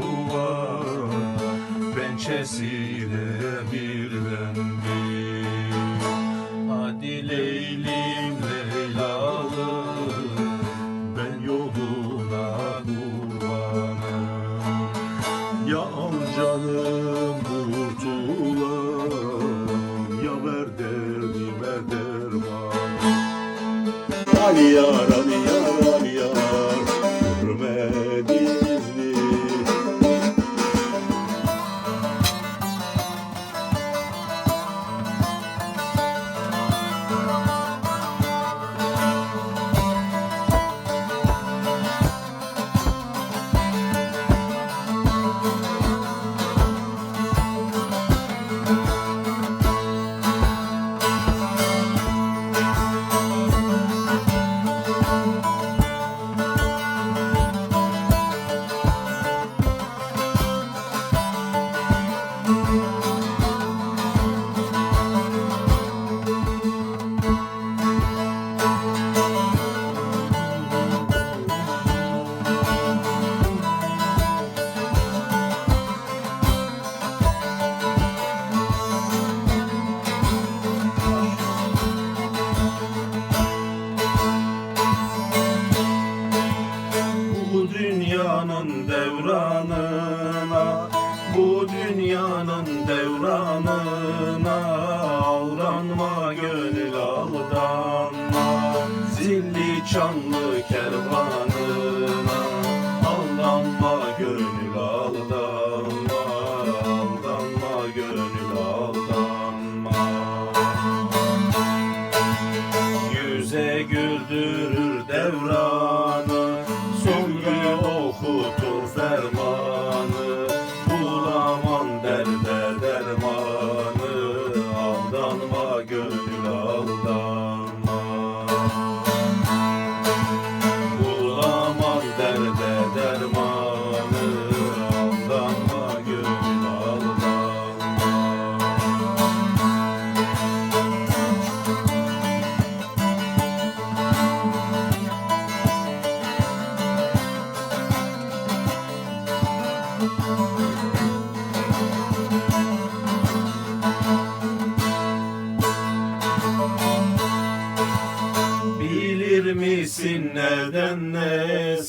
duvar Pençesiyle birlendi Hadi Leylim Leylalı Ben yoluna kurbanım. Yan canım kurtula Ya ver derdime derman. Ali ya sürdürür devran.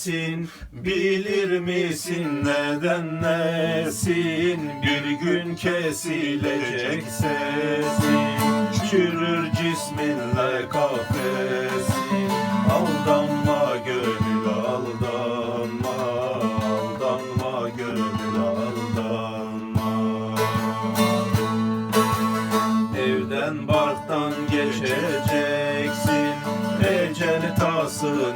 nesin? Bilir misin neden nesin? Bir gün kesilecek sesin. Çürür cisminle kafesin. Aldanma gönül aldanma. Aldanma gönül aldanma. Evden barktan geçeceksin. Ecel tasını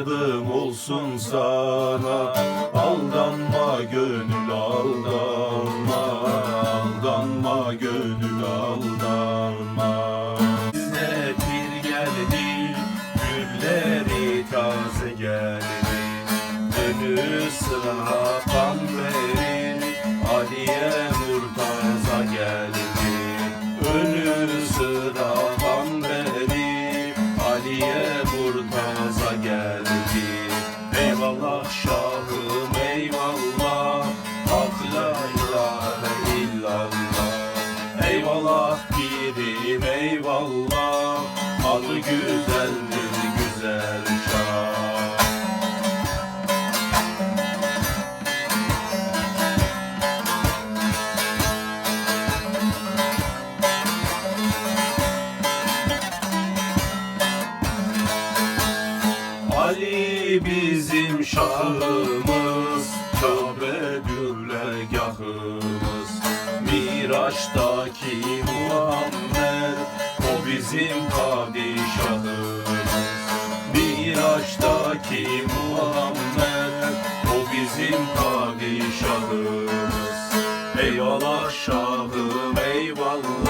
yardım olsun sana. eyvallah Adı güzeldir güzel şah. Ali bizim şahımız Kabe güblegahımız Miraç'taki Muhammed bizim padişahımız. Miraç'taki Muhammed O bizim padişahımız. Eyvallah şahım eyvallah.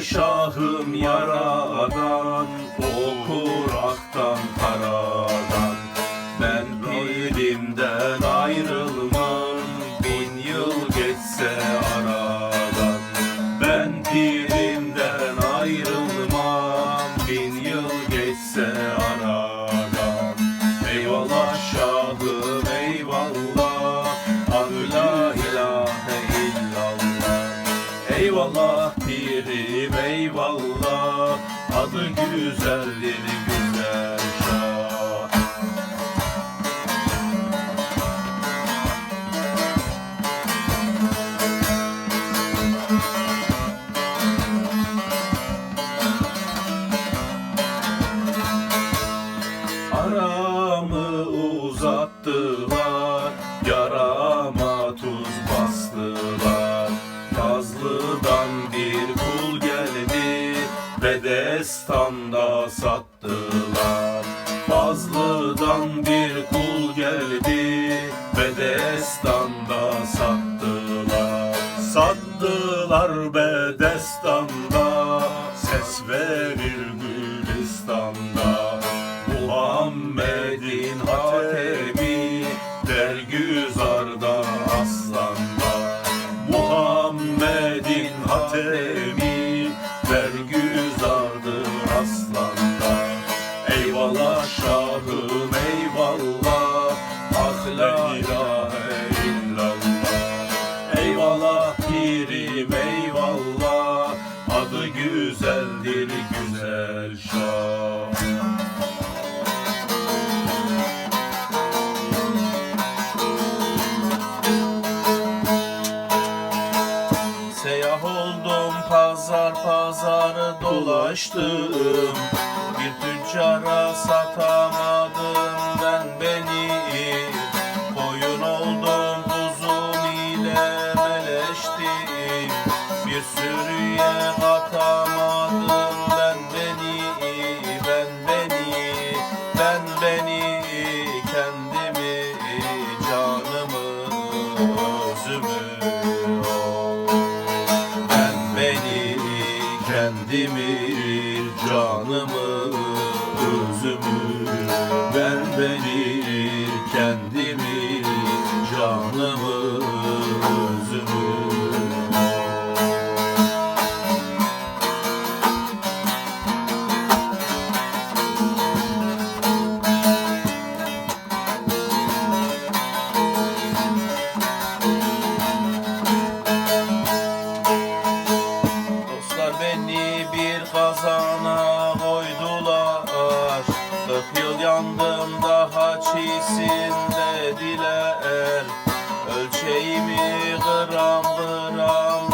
şahım yaradan. be destanda ses verir gün. ulaştım Bir tüccara satamadım ben beni. Koyun oldum kuzum ile meleştim. Bir sürüye atamadım ben beni Ben beni, ben beni. Kendimi, canımı, özümü kendimi canımı, özümü Ver beni. Nasıl yandım daha çiğsinde diler Ölçeğimi gram gram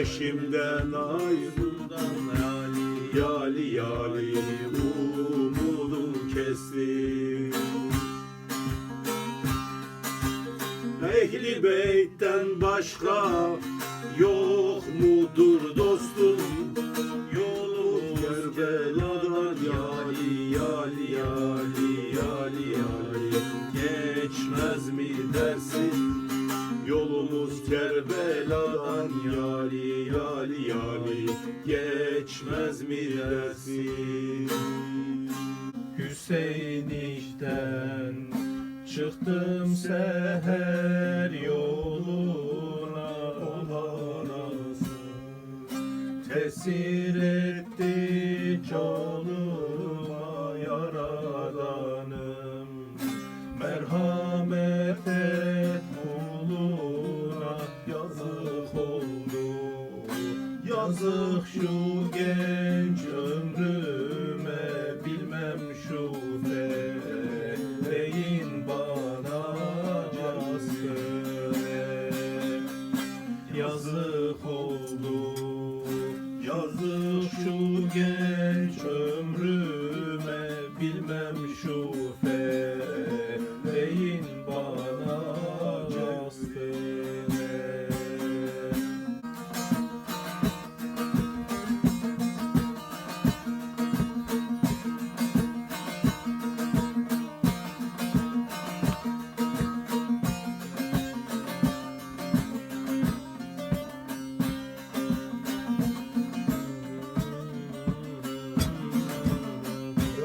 eşimden ayrıldım Yali yali umudum kesti. Ehli beytten başka yol geçmez millesi Hüseyin işten çıktım seher yoluna. Tesir et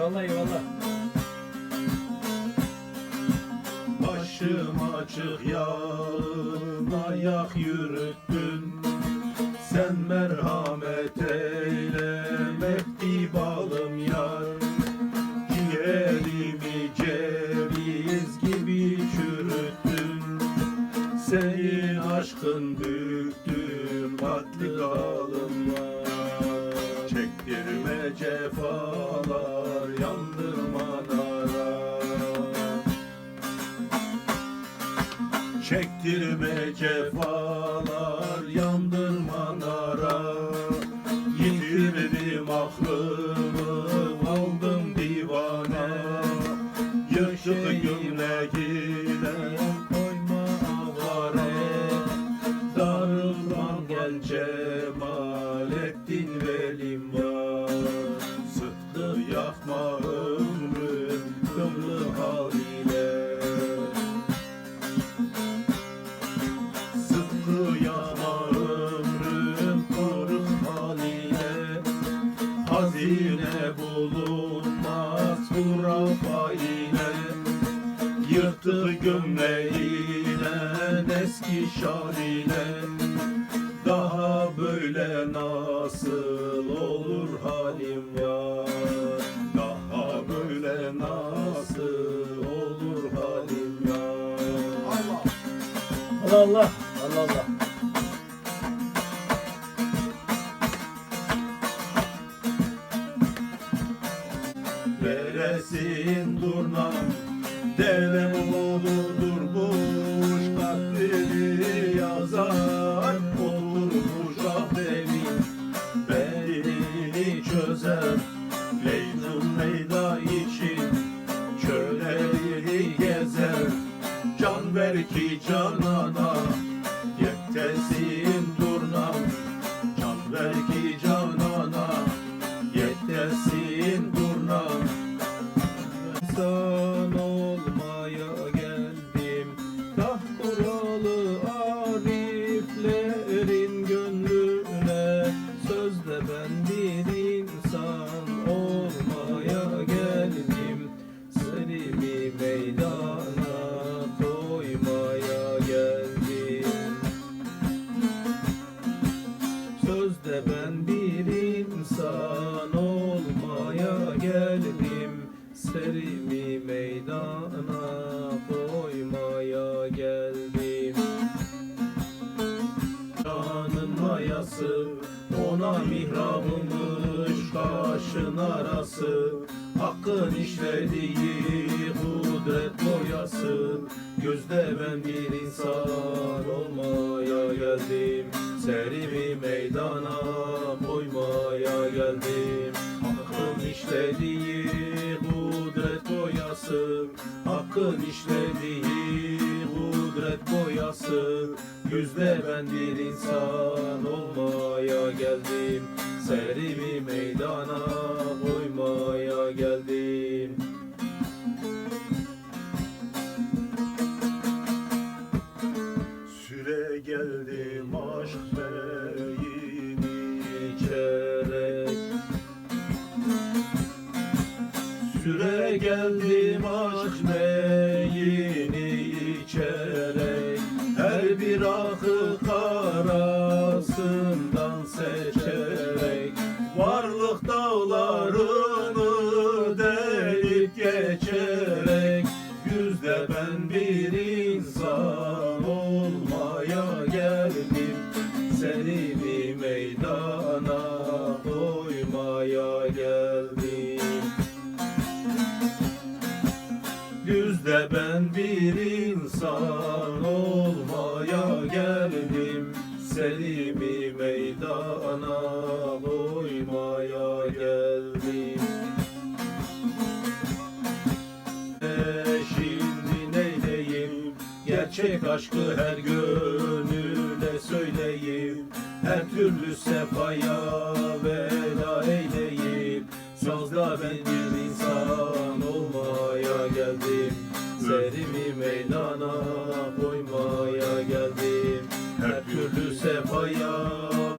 Eyvallah eyvallah. Başım açık yarın ayak yürüt Çektirme kefalar yandı. Hazine bulunmaz hurafa ile Yırttı gömleğiyle eski şaliyle Daha böyle nasıl olur halim var Daha böyle nasıl olur halim Allah Allah. Allah Allah bir insan Gözde ben bir insan olmaya geldim. Serimi meydana koymaya geldim. Hakkın işlediği kudret boyası Hakkın işlediği kudret boyası Yüzde ben bir insan olmaya geldim. Serimi meydana koymaya geldim ben bir insan olmaya geldim. Seni bir meydana koymaya geldim. E şimdi neyleyim? Gerçek aşkı her gönüle söyleyeyim Her türlü sefaya veda eyleyip Sazda ben bir meydana